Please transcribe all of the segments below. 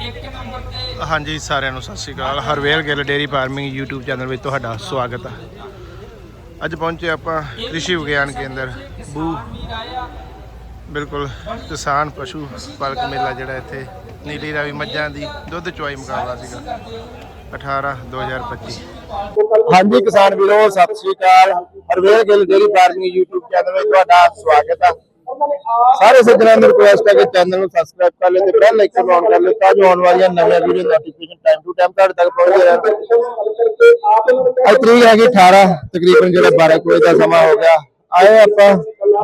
ਹਾਂਜੀ, ਸਾਰਿਆਂ ਨੂੰ ਸਤਿ ਸ਼੍ਰੀ ਅਕਾਲ। Harvel Gill dairy farming YouTube channel ਵਿੱਚ ਤੁਹਾਡਾ ਸਵਾਗਤ ਹੈ ਅੱਜ ਪਹੁੰਚੇ ਆਪਾਂ ਕ੍ਰਿਸ਼ੀ ਵਿਗਿਆਨ ਕੇਂਦਰ, ਬੂ। ਬਿਲਕੁਲ, ਕਿਸਾਨ ਪਸ਼ੂ ਪਾਲਕ ਮੇਲਾ ਜਿਹੜਾ ਇੱਥੇ, ਨੀਲੀ ਰਾਵੀ ਮੱਝਾਂ ਦੀ ਦੁੱਧ ਚੁਆਈ ਮੁਕਾਬਲਾ ਸੀਗਾ 18 2025 ਹਾਂਜੀ, ਕਿਸਾਨ ਵੀਰੋ, ਸਤਿ ਸ੍ਰੀ ਅਕਾਲ। Harvel Gill dairy farming YouTube channel ਵਿੱਚ ਤੁਹਾਡਾ ਸਵਾਗਤ ਹੈ ਸਾਰੇ ਸੱਜਣਾਂ ਨੂੰ ਰਿਕੁਐਸਟ ਹੈ ਕਿ ਚੈਨਲ ਨੂੰ ਸਬਸਕ੍ਰਾਈਬ ਕਰ ਲਿਓ ਤੇ ਬੈਲ ਆਈਕਨ ਆਨ ਕਰ ਲਿਓ ਤਾਂ ਜੋ ਆਉਣ ਵਾਲੀਆਂ ਨਵੀਆਂ video notification time to time ਤੁਹਾਡੇ ਤੱਕ ਪਹੁੰਚਦੇ ਰਹਿਣ। ਅੱਜ ਤਰੀਕ ਹੈਗੀ 18 ਤਕਰੀਬਨ ਜਿਹੜਾ 12 ਕੁ ਵਜੇ ਦਾ ਸਮਾਂ ਹੋ ਗਿਆ। ਆਏ ਆਪਾਂ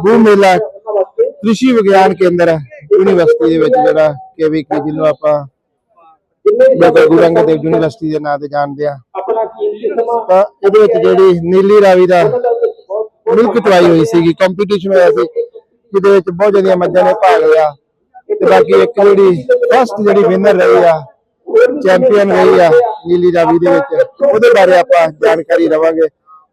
ਬੂ ਮੇਲਾ ਕ੍ਰਿਸ਼ੀ ਵਿਗਿਆਨ ਕੇਂਦਰ ਯੂਨੀਵਰਸਿਟੀ ਦੇ ਵਿੱਚ ਜਿਹੜਾ ਕੇਵੀਕੇ ਜਿਹਨੂੰ ਆਪਾਂ ਡਾਕਟਰ ਗੁਰੂ ਦੇਵ ਯੂਨੀਵਰਸਿਟੀ ਦੇ ਨਾਂ ਤੇ ਜਾਣਦੇ ਆ ਤਾਂ ਇਹਦੇ ਵਿੱਚ ਜਿਹੜੀ ਨੀਲੀ ਰਾਵੀ ਦਾ ਮਿਲਕ ਚੁਆਈ ਹੋਈ ਸੀਗੀ ਕੰਪੀਟੀਸ਼ਨ ਹੋਇਆ ਸੀ। ਜਿਹਦੇ ਵਿੱਚ ਬਹੁਤ ਜਿਹੜੀਆਂ ਮੱਝਾਂ ਨੇ ਭਾਗ ਲਿਆ। ਤੇ ਬਾਕੀ ਇੱਕ ਜਿਹੜੀ ਫਸਟ ਜਿਹੜੀ ਵਿਨਰ ਰਹੀ ਆ ਚੈਂਪੀਅਨ ਰਹੀ ਆ ਨੀਲੀ ਰਾਵੀ ਦੇ ਵਿੱਚ ਉਹਦੇ ਬਾਰੇ ਆਪਾਂ ਜਾਣਕਾਰੀ ਲਵਾਂਗੇ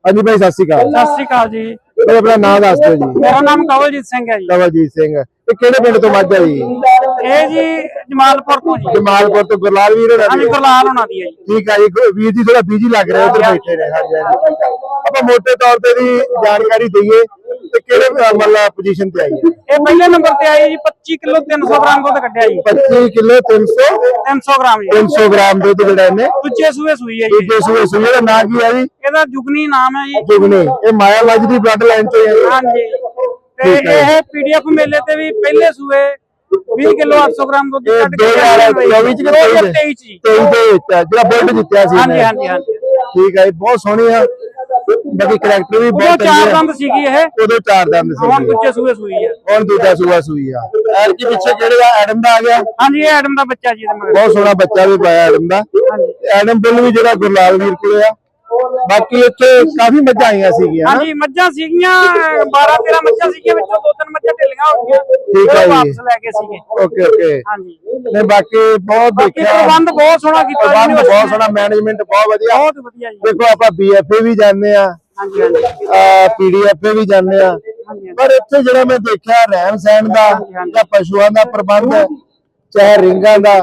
ਹਾਂਜੀ ਭਾਈ ਸਤਿ ਸ਼੍ਰੀ ਅਕਾਲ। ਸਤਿ ਸ਼੍ਰੀ ਅਕਾਲ ਜੀ। ਭਾਈ ਆਪਣਾ ਨਾਮ ਦੱਸ ਦਿਓ ਜੀ। ਮੇਰਾ ਨਾਮ ਕਵਲਜੀਤ ਸਿੰਘ ਹੈ ਜੀ। ਕਵਲਜੀਤ ਸਿੰਘ। ਇਹ ਕਿਹੜੇ ਪਿੰਡ ਤੋਂ ਮੱਝ ਆ ਜੀ ਇਹ ਜੀ ਜਮਾਲਪੁਰ ਤੋਂ ਜੀ। ਜਮਾਲਪੁਰ ਤੋਂ ਗੁਰਲਾਲ ਵੀਰ ਹੋਣਾ ਦੀ ਗੁਰਲਾਲ ਹੋਣਾ ਦੀ ਹੈ ਜੀ। ਠੀਕ ਆ ਜੀ। ਵੀਰ ਜੀ ਥੋੜਾ ਬਿਜ਼ੀ ਲੱਗ ਰਿਹਾ ਉਧਰ ਬੈਠੇ ਨੇ। ਹਾਂਜੀ। ਆਪਾਂ ਮੋٹے ਤੌਰ ਤੇ ਦੀ ਜਾਣਕਾਰੀ ਦਈਏ। ਤੇ ਕਿਹੜੇ ਮਤਲਬ ਪੋਜੀਸ਼ਨ ਤੇ ਆਈ ਹੈ? ਇਹ ਪਹਿਲੇ ਨੰਬਰ ਤੇ ਆਈ ਜੀ 25 ਕਿਲੋ 300 ਗ੍ਰਾਮ ਦੁੱਧ ਕੱਢਿਆ ਜੀ। 25 ਕਿਲੋ 300 300 ਗ੍ਰਾਮ ਜੀ। 300 ਗ੍ਰਾਮ ਦੁੱਧ ਜਿਹੜਾ ਇਹਨੇ। ਦੂਜੇ ਸੂਏ ਸੂਈ ਹੈ ਜੀ। ਦੂਜੇ ਸੂਏ ਸੂਏ ਦਾ ਨਾਂ ਕੀ ਹੈ ਜੀ? ਇਹਦਾ ਜੁਗਨੀ ਨਾਮ ਹੈ ਜੀ। ਜੁਗਨੀ ਇਹ ਮਾਇਆ ਮੱਝ ਦੀ ਬਲੱਡ ਲਾਈਨ ਤੋਂ ਹੈ ਹਾਂਜੀ। ਤੇ। ਇਹ ਪੀਡੀਐਫ ਮੇਲੇ ਤੇ ਵੀ ਪਹਿਲੇ ਸੂਏ 20 ਕਿਲੋ 800 ਗ੍ਰਾਮ ਦੁੱਧ ਕੱਢ ਕੇ 2024 ਚ ਕਿ 2023 ਚ? ਜੀ। 23 ਦੇ ਵਿੱਚ ਆ, ਜਿਹੜਾ ਬੁਲਟ ਜਿੱਤਿਆ ਸੀ ਹਾਂਜੀ। ਹਾਂਜੀ ਹਾਂਜੀ। ਠੀਕ ਹੈ ਜੀ ਬਹੁਤ ਸੋਹਣੀ ਆ। ਬਾਕੀ ਕਰੈਕਟਰ ਵੀ ਬਹੁਤ ਚਾਰ ਦੰਦ ਸੀਗੀ ਇਹ। ਉਦੋਂ ਚਾਰ ਦੰਦ ਹੁਣ ਸੀ ਦੂਜੇ ਸੂਏ ਸੂਈ ਹੈ ਹੁਣ ਦੂਜਾ ਸੂਆ ਸੂਈ ਆ। ਐਰ ਕੀ ਪਿੱਛੇ ਕਿਹੜੇ ਦਾ ਐਡਮ ਦਾ ਆ ਗਿਆ? ਹਾਂਜੀ ਇਹ ਐਡਮ ਦਾ ਬੱਚਾ ਜੀ ਇਹਦੇ ਮਗਰ। ਬਹੁਤ ਸੋਹਣਾ ਬੱਚਾ ਵੀ ਪਾਇਆ ਐਡਮ ਦਾ। ਐਡਮ ਬੁੱਲ ਵੀ ਜਿਹੜਾ ਗੁਰਲਾਲ ਵੀਰ ਕੋਲੇ ਆ। ਬਾਕੀ ਇੱਥੇ ਕਾਫੀ ਮੱਝਾਂ ਆਈਆਂ ਸੀਗੀਆਂ ਹਾਂਜੀ ਮੱਝਾਂ ਸੀਗੀਆਂ 12 13 ਮੱਝਾਂ ਸੀਗੀਆਂ ਵਿੱਚੋਂ ਦੋ ਤਿੰਨ ਮੱਝਾਂ ਢਿੱਲੀਆਂ ਹੋ ਗਈਆਂ। ਠੀਕ ਹੈ ਉਹ ਜੀ। ਵਾਪਸ ਲੈ ਕੇ ਸੀਗੇ। Okay okay. ਹਾਂਜੀ। ਨੇ ਬਾਕੀ ਬਹੁਤ ਬਾਕੀ ਦੇਖਿਆ। ਪ੍ਰਬੰਧ ਬਹੁਤ ਸੋਹਣਾ ਕੀਤਾ ਪ੍ਰਬੰਧ university ਬਹੁਤ ਨੇ। ਸੋਹਣਾ ਮੈਨੇਜਮੈਂਟ ਬਹੁਤ ਵਧੀਆ। ਬਹੁਤ ਵਧੀਆ ਜੀ। ਦੇਖੋ ਆਪਾਂ ਬੀਐਫਏ ਵੀ ਜਾਂਦੇ ਆ। ਆ ਪੀਡੀਐਫਏ ਵੀ ਜਾਂਦੇ ਆ। ਪਰ ਇੱਥੇ ਜਿਹੜਾ ਮੈਂ ਦੇਖਿਆ ਰਹਿਣ ਸਹਿਣ ਦਾ ਜਾਂ ਪਸ਼ੂਆਂ ਦਾ ਪ੍ਰਬੰਧ ਚਾਹੇ ਰਿੰਗਾਂ ਦਾ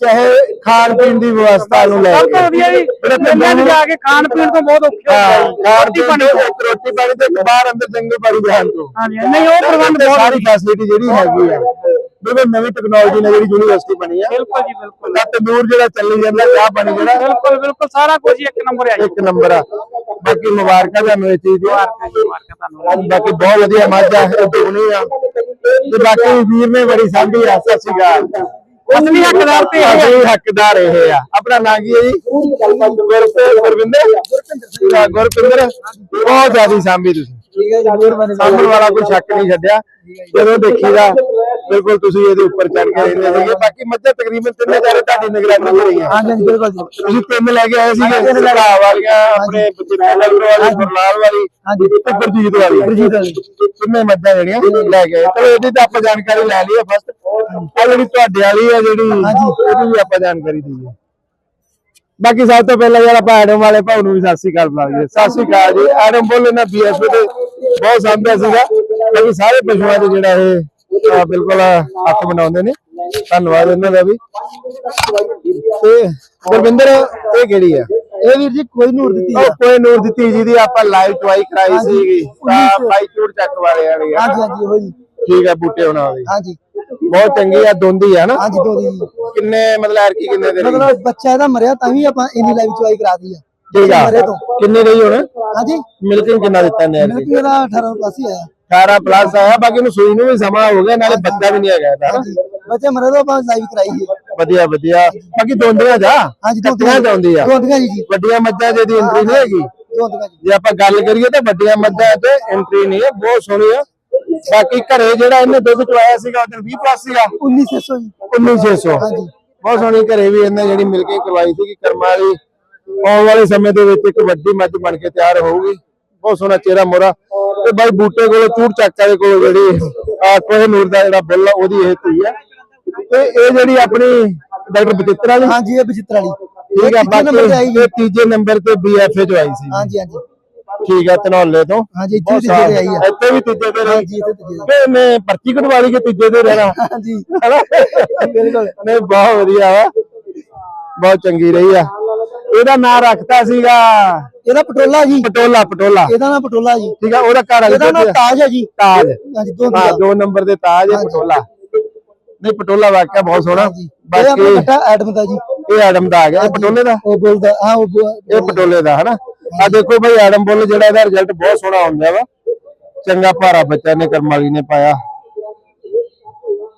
ਚਾਹੇ ਖਾਣ ਪੀਣ ਦੀ ਵਿਵਸਥਾ ਨੂੰ ਲੈ ਕੇ। ਜੀ ਖਾਣ ਪੀਣ ਤੋਂ ਬਹੁਤ ਔਖੇ ਹਾਂ ਰੋਟੀ ਪੀਣ ਤੋਂ ਤੋਂ। ਇੱਕ ਰੋਟੀ ਪਾਣੀ ਤੇ ਬਾਹਰ ਅੰਦਰ ਚੰਗੇ ਪਾਣੀ ਜਾਣ ਤੋਂ। ਹਾਂਜੀ ਨਹੀਂ ਉਹ ਪ੍ਰਬੰਧ ਤੇ ਬਹੁਤ ਸਾਰੀ ਫੈਸਿਲਿਟੀ ਜਿਹੜੀ ਹੈਗੀ ਆ। ਬਿਲਕੁਲ ਨਵੀਂ ਟੈਕਨੋਲੋਜੀ ਨਾਲ ਜਿਹੜੀ ਯੂਨੀਵਰਸਿਟੀ ਬਣੀ ਆ ਬਿਲਕੁਲ ਜੀ ਬਿਲਕੁਲ। ਤਾਂ ਤੰਦੂਰ ਜਿਹੜਾ ਚੱਲੀ ਜਾਂਦਾ ਚਾਹ ਪਾਣੀ ਜਿਹੜਾ ਬਿਲਕੁਲ ਬਿਲਕੁਲ। ਸਾਰਾ ਕੁਝ ਇੱਕ ਨੰਬਰ ਜੀ। ਇੱਕ ਨੰਬਰ ਆ। ਬਾਕੀ ਮੁਬਾਰਕਾਂ ਤੁਹਾਨੂੰ ਇਹ ਚੀਜ਼ ਦੀਆਂ। ਬਾਕੀ ਬਹੁਤ ਵਧੀਆ ਮੱਝ ਆ ਇਹ ਦੁਗਣੀ ਆ। ਤੇ ਬਾਕੀ ਵੀਰ ਨੇ ਬੜੀ ਸਾਂਭੀ ਆ ਸਤਿ ਸ਼੍ਰੀ ਅਕਾਲ। ਅਸਲੀ ਹੱਕਦਾਰ ਤੇ ਇਹ ਹੱਕਦਾਰ ਇਹ ਆ। ਆਪਣਾ ਨਾਂ ਕੀ ਹੈ ਜੀ? ਹਾਂ, ਗੁਰਪਿੰਦਰ ਬਹੁਤ ਜ਼ਿਆਦਾ ਸਾਂਭੀ ਤੁਸੀਂ। ਠੀਕ ਹੈ ਜੀ ਮਿਹਰਬਾਨੀ ਸਾਂਭਣ ਵਾਲਾ ਕੋਈ ਸ਼ੱਕ ਨਹੀਂ ਛੱਡਿਆ। ਜਦੋਂ ਦੇਖੀਦਾ ਬਿਲਕੁਲ ਤੁਸੀਂ ਇਹਦੇ ਉੱਪਰ ਚੜ ਕੇ ਰਹਿੰਦੇ ਸੀਗੇ ਬਾਕੀ ਮੱਝਾਂ ਤਕਰੀਬਨ ਤਿੰਨੇ ਚਾਰੇ ਤੁਹਾਡੀ ਨਿਗਰਾਨੀ ਚ ਰਹੀਆਂ। ਹਾਂਜੀ ਹਾਂਜੀ ਬਿਲਕੁਲ ਜੀ। ਤੁਸੀਂ ਤਿੰਨ ਲੈ ਕੇ ਆਏ ਸੀਗੇ ਲੜਾ ਵਾਲੀਆਂ ਆਪਣੇ ਬਚਿੱਤਰ ਨਗਰ ਵਾਲੀ ਗੁਰਲਾਲ ਵਾਲੀ ਹਾਂਜੀ। ਤੇ ਗੁਰਜੀਤ ਵਾਲੀ। ਗੁਰਜੀਤ ਵਾਲੀ। ਤਿੰਨੇ ਮੱਝਾਂ ਜਿਹੜੀਆਂ ਲੈ ਕੇ ਆਏ। ਚਲੋ ਇਹਦੀ ਤਾਂ ਆਪਾਂ ਜਾਣਕਾਰੀ ਲੈ ਲਈ ਫਸਟ ਆ ਜਿਹੜੀ ਤੁਹਾਡੇ ਵਾਲੀ ਆ ਜਿਹੜੀ ਹਾਂਜੀ। ਇਹਦੀ ਵੀ ਆਪਾਂ ਜਾਣਕਾਰੀ ਦਈਏ। ਬਾਕੀ ਸਭ ਤੋਂ ਪਹਿਲਾਂ ਯਾਰ ਆਪਾਂ ਐਡਮ ਵਾਲੇ ਭਾਉ ਨੂੰ ਵੀ ਸਤਿ ਸ੍ਰੀ ਅਕਾਲ ਬੁਲਾ ਲਈਏ। ਸਤਿ ਸ੍ਰੀ ਅਕਾਲ ਜੀ। ਐਡਮ ਬੋਲ ਇਹਨਾਂ ਬੀਐਸਪੀ ਤੇ ਬਹੁਤ ਸਾਂਭਿਆ ਸੀਗਾ। ਬਾਕੀ ਸਾਰੇ ਪਸ਼ੂਆਂ ਦੇ ਜਿਹੜਾ ਇਹ ਅਹ, ਬਿਲਕੁਲ ਹੱਥ ਬਣਾਉਂਦੇ ਨੇ। ਧੰਨਵਾਦ ਇਹਨਾਂ ਦਾ ਵੀ। ਤੇ ਗੁਰਵਿੰਦਰ ਇਹ ਕਿਹੜੀ ਆ? ਇਹ ਵੀਰ ਜੀ ਕੋਈ ਨੂਰ ਦਿੱਤੀ ਉਹ ਕੋਈ ਨੂਰ ਦਿੱਤੀ ਜੀ ਦੀ ਆਪਾਂ ਲਾਈਵ ਟਵਾਈ ਕਰਾਈ ਸੀਗੀ। ਤਾਂ 1900 ਭਾਈ ਚੂੜ ਚੱਕ ਵਾਲੇ ਵਾਲੀ ਆ। ਹਾਂਜੀ ਹਾਂਜੀ ਜੀ ਠੀਕ ਆ ਬੂਟੇ ਹੋਣਾ ਵਾਲੀ ਹਾਂਜੀ। ਬਹੁਤ ਚੰਗੀ ਆ ਦੋਂਦੀ ਆ ਨਾ। ਹਾਂਜੀ ਦੋ ਦੀ ਜੀ। ਕਿੰਨੇ ਮਤਲਬ ਐਰ ਕੀ ਕਿੰਨੇ ਦੇ ਮਤਲਬ ਬੱਚਾ ਇਹਦਾ ਮਰਿਆ ਤਾਂ ਵੀ ਆਪਾਂ ਇੰਨੀ ਲਾਈਵ ਚੁਆਈ ਕਰਾ ਦੀ ਆ। ਠੀਕ ਆ। ਮਰੇ ਤੋਂ। ਕਿੰਨੇ ਰਹੀ ਹੁਣ? ਹਾਂਜੀ। ਮਿਲਕਿੰਗ ਕਿੰਨਾ ਦਿੱਤਾ ਨੇ ਮੈਨੂੰ ਕਿ ਇਹਦਾ 18 ਪਲੱਸ ਹੀ ਆਇਆ। 18 ਪਲੱਸ ਆਇਆ ਬਾਕੀ ਨੂੰ ਸੂਈ ਨੂੰ ਵੀ ਸਮਾਂ ਹੋ ਗਿਆ ਨਾਲੇ ਬੱਚਾ ਵੀ ਨਹੀਂ ਹੈਗਾ ਇਹਦਾ। ਹਨਾ। ਬੱਚੇ ਮਰੇ ਤੋਂ ਆਪਾਂ ਲਾਈਵ ਕਰਾਈ ਹੈ ਵਧੀਆ ਵਧੀਆ। ਬਾਕੀ ਦੋਂਦੀਆਂ ਜਾ ਹਾਂਜੀ ਕੱਟੀਆਂ ਜਾਂਦੀ ਆ ਦੋਂਦੀਆਂ ਜੀ ਜੀ। ਵੱਡੀਆਂ ਮੱਝਾਂ ਜਿਹਦੀ ਐਂਟਰੀ ਨਹੀਂ ਹੈਗੀ। ਦੋਂਦੀਆਂ ਜੀ। ਜੇ ਆਪਾਂ ਗੱਲ ਕਰੀਏ ਤਾਂ ਵੱਡੀਆਂ ਮੱਝਾਂ ਤੇ ਐਂਟਰੀ ਨਹੀਂ ਹੈ ਬਹੁਤ ਸੋਹਣੀ ਆ। ਬਾਕੀ ਘਰੇ ਜਿਹੜਾ ਇਹਨੇ ਦੁੱਧ ਚਵਾਇਆ ਸੀਗਾ ਉਧਰ 20 ਪਲੱਸ ਸੀਗਾ। 1900 ਜੀ। 19600 ਹਾਂਜੀ। ਬਹੁਤ ਸੋਹਣੀ ਘਰੇ ਵੀ ਇਹਨੇ ਜਿਹੜੀ ਮਿਲਕਿੰਗ ਕਰਵਾਈ ਸੀਗੀ ਕਰਮਾਂ ਵਾਲੀ। ਆਉਣ ਵਾਲੇ ਸਮੇਂ ਦੇ ਵਿੱਚ ਇੱਕ ਵੱਡੀ ਮੱਝ ਬਣ ਕੇ ਤਿਆਰ ਹੋਊਗੀ। ਬਹੁਤ ਸੋਹਣਾ ਚਿਹਰਾ ਮੋਰਾ ਤੇ ਬਾਈ ਬੂਟੇ ਕੋਲੋਂ ਚੂੜ ਚੱਕ ਵਾਲੇ ਕੋਲੋਂ ਜਿਹੜੀ ਆ ਕੋਹ ਨੂਰ ਦਾ ਜਿਹੜਾ ਬਿੱਲ ਆ ਉਹਦੀ ਇਹ ਧੀ ਆ। ਤੇ ਇਹ ਜਿਹੜੀ ਆਪਣੀ ਡਾਕਟਰ ਬਚਿੱਤਰਾ ਦੀ ਹਾਂਜੀ ਇਹ ਬਚਿੱਤਰ ਵਾਲੀ। ਠੀਕ ਆ ਤੇ ਬਾਕੀ ਇਹ ਤੀਜੇ ਨੰਬਰ ਤੇ ਬੀਐਫਏ ਚ ਆਈ ਸੀ। ਹਾਂਜੀ ਹਾਂਜੀ। ਠੀਕ ਆ ਧਨੌਲੇ ਤੋਂ। ਹਾਂਜੀ ਇੱਥੇ ਵੀ ਤੀਜੇ ਤੇ ਆਈ। ਆ। ਇੱਥੇ ਵੀ ਤੀਜੇ ਤੇ ਰਹੀ ਹਾਂਜੀ ਇੱਥੇ ਤੀਜੇ ਕਿ ਇਹਨੇ ਪਰਚੀ ਕਟਵਾ ਲਈ ਕਿ ਤੀਜੇ ਤੇ ਰਹਿਣਾ। ਹਾਂਜੀ। ਬਿਲਕੁਲ। ਨਹੀਂ ਬਹੁਤ ਵਧੀਆ ਵਾ। ਬਹੁਤ ਚੰਗੀ ਰਹੀ ਆ। ਇਹਦਾ ਨਾਂ ਰੱਖਤਾ ਸੀਗਾ ਇਹਦਾ ਪਟੋਲਾ ਜੀ। ਪਟੋਲਾ ਪਟੋਲਾ। ਇਹਦਾ ਨਾਮ ਪਟੋਲਾ ਜੀ। ਠੀਕ ਆ ਉਹਦਾ ਘਰ ਵਾਲੀ ਇਹਦਾ? ਤਾਜ ਹੈ ਜੀ। ਤਾਜ। ਹਾਂਜੀ ਦੋ ਹਾਂ ਦੋ ਨੰਬਰ ਦੇ ਤਾਜ ਹੈ ਪਟੋਲਾ। ਨਹੀਂ ਪਟੋਲਾ ਵਾਕਿਆ ਬਹੁਤ ਸੋਹਣਾ। ਹਾਂਜੀ ਇਹ ਬਾਕੀ ਬੱਟਾ ਐਡਮ ਦਾ ਜੀ। ਇਹ ਐਡਮ ਦਾ ਆ ਗਿਆ ਪਟੋਲੇ ਦਾ? ਉਹ ਬੋਲਦਾ ਹਾਂ ਉਹ ਇਹ ਪਟੋਲੇ ਦਾ ਹਨਾ? ਆ ਦੇਖੋ ਭਾਈ ਐਡਮ ਬੁੱਲ ਜਿਹੜਾ ਇਹਦਾ ਰਿਜ਼ਲਟ ਬਹੁਤ ਸੋਹਣਾ ਹੁੰਦਾ ਵਾ। ਚੰਗਾ ਭਾਰਾ ਬੱਚਾ ਨੇ ਕਰਮ ਵਾਲੀ ਨੇ ਪਾਇਆ।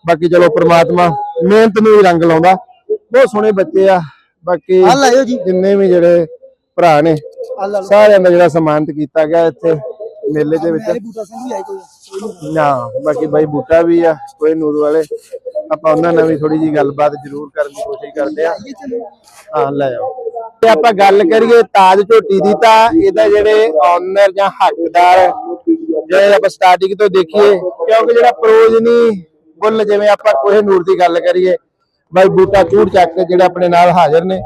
ਬਾਕੀ ਚਲੋ ਪ੍ਰਮਾਤਮਾ ਮਿਹਨਤ ਨੂੰ ਰੰਗ ਲਾਉਂਦਾ। ਬਹੁਤ ਸੋਹਣੇ ਬੱਚੇ ਆ। ਬਾਕੀ ਆ ਲਾਇਓ ਜੀ। ਜਿੰਨੇ ਵੀ ਜਿਹੜੇ ਭਰਾ ਨੇ ਸਾਰਿਆਂ ਦਾ ਜਿਹੜਾ ਸਨਮਾਨਿਤ ਕੀਤਾ ਗਿਆ ਇੱਥੇ ਮੇਲੇ ਦੇ ਵਿੱਚ। ਨਾ ਬਾਕੀ ਬਾਈ ਬੂਟਾ ਵੀ ਆ ਕੋਈ ਨੂਰ ਵਾਲੇ। ਆਪਾਂ ਉਹਨਾਂ ਨਾਲ ਵੀ ਥੋੜੀ ਜੀ ਗੱਲਬਾਤ ਜ਼ਰੂਰ ਕਰਨ ਦੀ ਕੋਸ਼ਿਸ਼ ਕਰਦੇ ਆ। ਹਾਂ ਲੈ ਆਓ। ਤੇ ਆਪਾਂ ਗੱਲ ਕਰੀਏ ਤਾਜ ਝੋਟੀ ਦੀ ਤਾਂ ਇਹਦਾ ਜਿਹੜੇ ਓਨਰ ਜਾਂ ਹੱਕਦਾਰ ਜਿਹੜੇ ਆਪਾਂ ਸਟਾਰਟਿੰਗ ਤੋਂ ਦੇਖੀਏ ਕਿਉਂਕਿ ਜਿਹੜਾ ਪ੍ਰੋਜਨੀ ਬੁੱਲ ਜਿਵੇਂ ਆਪਾਂ ਕੋਹੇ ਨੂਰ ਦੀ ਗੱਲ ਕਰੀਏ ਬਾਈ ਬੂਟਾ ਚੂੜ ਚੱਕ ਕੇ ਜਿਹੜੇ ਆਪਣੇ ਨਾਲ ਹਾਜ਼ਰ ਨੇ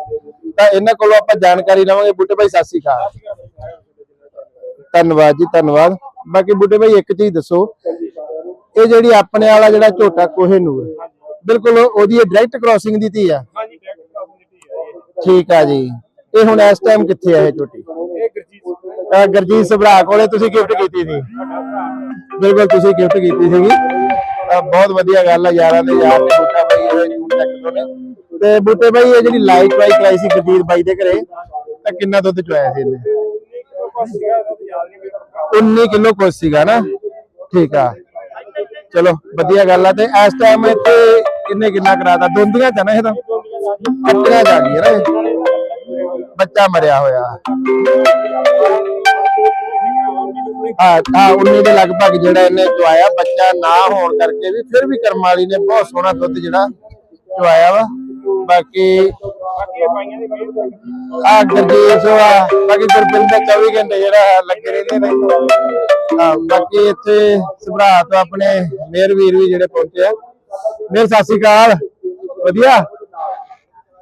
ਤਾਂ ਇਹਨਾਂ ਕੋਲੋਂ ਆਪਾਂ ਜਾਣਕਾਰੀ ਲਵਾਂਗੇ। ਬੂਟੇ ਭਾਈ ਸਤਿ ਸ਼੍ਰੀ ਅਕਾਲ। ਧੰਨਵਾਦ ਜੀ ਧੰਨਵਾਦ। ਬਾਕੀ ਬੁੱਢੇ ਭਾਈ ਇੱਕ ਚੀਜ਼ ਦੱਸੋ ਇਹ ਜਿਹੜੀ ਆਪਣੇ ਵਾਲਾ ਜਿਹੜਾ ਝੋਟਾ ਕੋਹੇ ਨੂਰ ਬਿਲਕੁਲ ਉਹਦੀ ਡਾਇਰੈਕਟ ਕ੍ਰਾਸਿੰਗ ਦੀ ਧੀ ਆ? ਠੀਕ ਆ ਜੀ। ਇਹ ਹੁਣ ਇਸ ਟਾਈਮ ਕਿੱਥੇ ਆ ਇਹ ਝੋਟੀ? ਇਹ ਗਰਜੀਤ ਸਭਰਾ ਕੋਲੇ ਤੁਸੀਂ ਗਿਫਟ ਕੀਤੀ ਸੀ? ਬਿਲਕੁਲ ਤੁਸੀਂ ਗਿਫਟ ਕੀਤੀ ਸੀਗੀ। ਬਹੁਤ ਵਧੀਆ ਗੱਲ ਆ ਯਾਰਾਂ ਦੇ ਯਾਰ ਨੇ ਤੇ ਬੂਟੇ ਭਾਈ ਇਹ ਜਿਹੜੀ ਲਾਈਟ ਵਾਈ ਕਰਾਈ ਸੀ ਗਰਜੀਤ ਬਾਈ ਦੇ ਘਰੇ, ਤਾਂ ਕਿੰਨਾ ਦੁੱਧ ਚੁਆਇਆ ਸੀ ਇਹਨੇ? 19 ਕਿਲੋ ਕੁਛ ਸੀਗਾ ਨਾ? ਠੀਕ ਆ। ਚਲੋ, ਵਧੀਆ ਗੱਲ ਆ ਤੇ ਇਸ ਟਾਈਮ ਇੱਥੇ ਕਿੰਨੇ ਕਿੰਨਾ ਕਰਾਤਾ? ਦੋਂਦੀਆਂ ਚ ਨਾ ਇਹ ਤਾਂ? ਕੱਟੀਆਂ ਜਾ ਗਈ ਨਾ ਇਹ। ਬੱਚਾ ਮਰਿਆ ਹੋਇਆ। ਹਾਂ ਹਾਂ 19 ਦੇ ਲਗਭਗ ਜਿਹੜਾ ਇਹਨੇ ਚੁਆਇਆ, ਬੱਚਾ ਨਾ ਹੋਣ ਕਰਕੇ ਵੀ ਫਿਰ ਵੀ ਕਰਮਾਲੀ ਨੇ ਬਹੁਤ ਸੋਹਣਾ ਦੁੱਧ ਜਿਹੜਾ ਚੁਆਇਆ ਵਾ। ਬਾਕੀ ਆ ਗਰਜੀਤ ਆ। ਬਾਕੀ ਗੁਰਪਿੰਦਰ 24 ਘੰਟੇ ਜਿਹੜਾ ਲੱਗੇ ਰਹਿੰਦੇ ਨੇ। ਹਾਂ ਬਾਕੀ ਇੱਥੇ ਸੁਭਰਾ ਆਪਣੇ ਮੇਰ ਵੀਰ ਵੀ ਜਿਹੜੇ ਪਹੁੰਚੇ ਆ। ਮੇਰ ਸਤਿ ਸ਼੍ਰੀ ਅਕਾਲ। ਵਧੀਆ?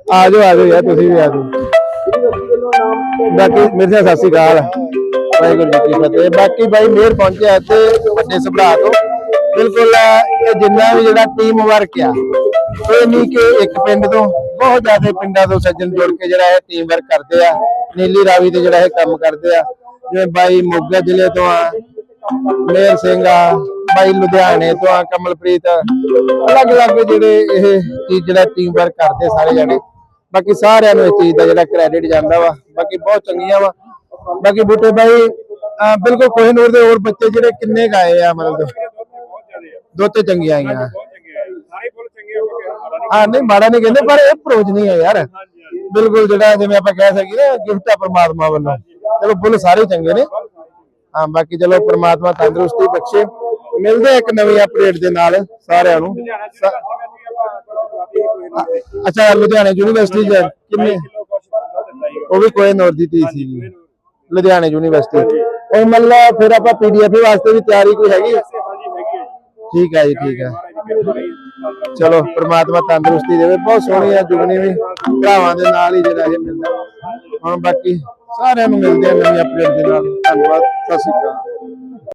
ਆ ਜਾਓ ਆ ਜਾਓ ਯਾਰ, ਤੁਸੀਂ ਵੀ ਆ ਜਾਓ। ਬਾਕੀ ਮੇਰੇ ਸਤਿ ਸ਼੍ਰੀ ਅਕਾਲ। ਵਾਹਿਗੁਰੂ ਜੀ ਕੀ ਫਤਿਹ। ਬਾਕੀ ਬਾਈ ਮੇਰ ਪਹੁੰਚਿਆ ਇੱਥੇ ਵੱਡੇ ਸਭਰਾ ਤੋਂ। ਬਿਲਕੁਲ, ਇਹ ਜਿੰਨਾ ਵੀ ਜਿਹੜਾ ਟੀਮ ਵਰਕ ਆ ਇਹ ਨਹੀਂ ਕਿ ਇੱਕ ਪਿੰਡ ਤੋਂ ਬਹੁਤ ਜ਼ਿਆਦਾ ਪਿੰਡਾਂ ਤੋਂ ਸੱਜਣ ਜੁੜ ਕੇ ਜਿਹੜਾ ਇਹ ਟੀਮ ਵਰਕ ਕਰਦੇ ਆ। ਨੀਲੀ ਰਾਵੀ ਤੇ ਜਿਹੜਾ ਇਹ ਕੰਮ ਕਰਦੇ ਆ। ਜਿਵੇਂ ਬਾਈ ਮੋਗਾ ਜ਼ਿਲ੍ਹੇ ਤੋਂ ਆ ਮੇਰ ਸਿੰਘ ਆ, ਬਾਈ ਲੁਧਿਆਣੇ ਤੋਂ ਆ, ਕਮਲਪ੍ਰੀਤ। ਅਲੱਗ ਅਲੱਗ ਜਿਹੜੇ ਇਹ ਚੀਜ਼ ਜਿਹੜਾ ਟੀਮ ਵਰਕ ਕਰਦੇ ਸਾਰੇ ਜਣੇ। ਬਾਕੀ ਸਾਰਿਆਂ ਨੂੰ ਇਸ ਚੀਜ਼ ਦਾ ਜਿਹੜਾ ਕ੍ਰੈਡਿਟ ਜਾਂਦਾ ਵਾ। ਬਾਕੀ ਬਹੁਤ ਚੰਗੀਆਂ ਵਾ। ਬਾਕੀ ਬੂਟੇ ਬਾਈ, ਅਹ ਬਿਲਕੁਲ ਕੋਹਿਨੂਰ ਦੇ ਹੋਰ ਬੱਚੇ ਜਿਹੜੇ ਕਿੰਨੇ ਗਾਏ ਆ ਮਤਲਬ? ਦੋ ਤੇ ਚੰਗੀਆਂ ਆਈਆਂ। ਹਾਂ, ਨਹੀਂ, ਮਾੜਾ ਨਹੀਂ ਕਹਿੰਦੇ, ਪਰ ਇਹ ਅਪਰੋਚ ਨਹੀਂ ਹੈ ਯਾਰ। ਬਿਲਕੁਲ ਜਿਹੜਾ ਜਿਵੇਂ ਆਪਾਂ ਕਹਿ ਸਕੀਏ ਨਾ, ਗਿਫਟ ਆ ਪ੍ਰਮਾਤਮਾ ਵੱਲੋਂ। ਚਲੋ, ਫੁੱਲ ਸਾਰੇ ਚੰਗੇ ਨੇ। ਹਾਂ, ਬਾਕੀ ਚਲੋ, ਪ੍ਰਮਾਤਮਾ ਤੰਦਰੁਸਤੀ ਬਖਸ਼ੇ। ਮਿਲਦੇ ਇੱਕ ਨਵੀਂ ਅਪਡੇਟ ਦੇ ਨਾਲ ਸਾਰਿਆਂ ਨੂੰ। ਅੱਛਾ, ਲੁਧਿਆਣਾ ਯੂਨੀਵਰਸਿਟੀ ਚ ਕਿੰਨੇ? ਉਹ ਵੀ ਕੋਈ ਨੌਰ ਦੀ ਤੀ ਸੀ ਲੁਧਿਆਣਾ ਯੂਨੀਵਰਸਿਟੀ। ਉਹ ਮਤਲਬ ਫਿਰ ਆਪਾਂ ਪੀਡੀਐਫ ਵਾਸਤੇ ਵੀ ਤਿਆਰੀ ਕੋਈ ਹੈਗੀ? ਠੀਕ ਹੈ ਜੀ, ਠੀਕ ਹੈ ਚਲੋ, ਪ੍ਰਮਾਤਮਾ ਤੰਦਰੁਸਤੀ ਦੇਵੇ। ਬਹੁਤ ਸੋਹਣੀ ਆ ਜੁਗਨੀ ਵੀ। ਭਰਾਵਾਂ ਦੇ ਨਾਲ ਹੀ ਜਿਹੜਾ ਇਹ ਮਿਲਦਾ। ਹੁਣ ਬਾਕੀ ਸਾਰਿਆਂ ਨੂੰ ਮਿਲਦੇ ਆ ਨਵੀਂ ਅਪਡੇਟ ਦੇ ਨਾਲ। ਧੰਨਵਾਦ। ਸਤਿ ਸ਼੍ਰੀ ਅਕਾਲ।